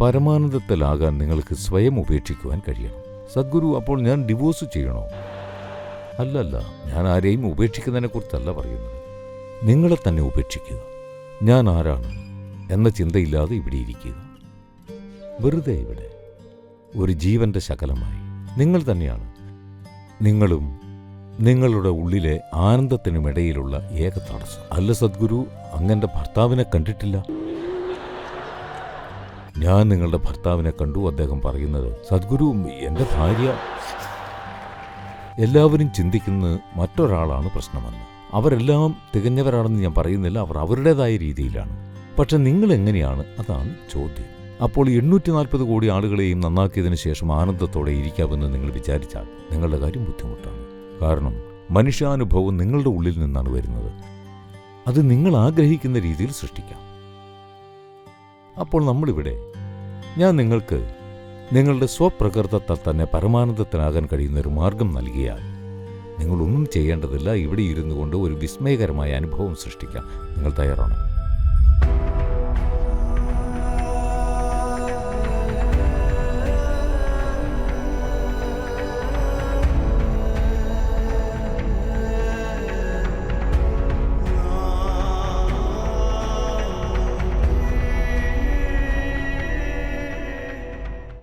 പരമാനന്ദത്തിലാകാൻ നിങ്ങൾക്ക് സ്വയം ഉപേക്ഷിക്കുവാൻ കഴിയണം. സദ്ഗുരു അപ്പോൾ ഞാൻ ഡിവോഴ്സ് ചെയ്യണോ? അല്ലല്ല ഞാൻ ആരെയും ഉപേക്ഷിക്കുന്നതിനെക്കുറിച്ചല്ല പറയുന്നത്. നിങ്ങളെ തന്നെ ഉപേക്ഷിക്കുക. ഞാൻ ആരാണ് എന്ന ചിന്തയില്ലാതെ ഇവിടെ ഇരിക്കുക. വെറുതെ ഇവിടെ. ഒരു ജീവന്റെ ശകലമായി. നിങ്ങൾ തന്നെയാണ്. നിങ്ങളും നിങ്ങളുടെ ഉള്ളിലെ ആനന്ദത്തിനുമിടയിലുള്ള ഏക തടസ്സം. അല്ല സദ്ഗുരു അങ്ങന്റെ ഭർത്താവിനെ കണ്ടിട്ടില്ല? ഞാൻ നിങ്ങളുടെ ഭർത്താവിനെ കണ്ടു അദ്ദേഹം പറയുന്നത് സദ്ഗുരു എന്റെ ഭാര്യ. എല്ലാവരും ചിന്തിക്കുന്നത് മറ്റൊരാളാണ് പ്രശ്നമെന്ന്. അവരെല്ലാം തികഞ്ഞവരാണെന്ന് ഞാൻ പറയുന്നില്ല അവർ അവരുടേതായ രീതിയിലാണ്. പക്ഷെ നിങ്ങൾ എങ്ങനെയാണ്? അതാണ് ചോദ്യം. അപ്പോൾ എണ്ണൂറ്റി നാൽപ്പത് കോടി ആളുകളെയും നന്നാക്കിയതിന് ശേഷം ആനന്ദത്തോടെ ഇരിക്കാമെന്ന് നിങ്ങൾ വിചാരിച്ചാൽ നിങ്ങളുടെ കാര്യം ബുദ്ധിമുട്ടാണ്. കാരണം മനുഷ്യാനുഭവം നിങ്ങളുടെ ഉള്ളിൽ നിന്നാണ് വരുന്നത്. അത് നിങ്ങൾ ആഗ്രഹിക്കുന്ന രീതിയിൽ സൃഷ്ടിക്കാം. അപ്പോൾ നമ്മളിവിടെ. ഞാൻ നിങ്ങൾക്ക് നിങ്ങളുടെ സ്വപ്രകൃതത്തെ തന്നെ പരമാനന്ദത്തിനാകാൻ കഴിയുന്ന ഒരു മാർഗം നൽകിയാൽ നിങ്ങളൊന്നും ചെയ്യേണ്ടതില്ല. ഇവിടെ ഇരുന്നു കൊണ്ട് ഒരു വിസ്മയകരമായ അനുഭവം സൃഷ്ടിക്കാം. നിങ്ങൾ തയ്യാറാണോ?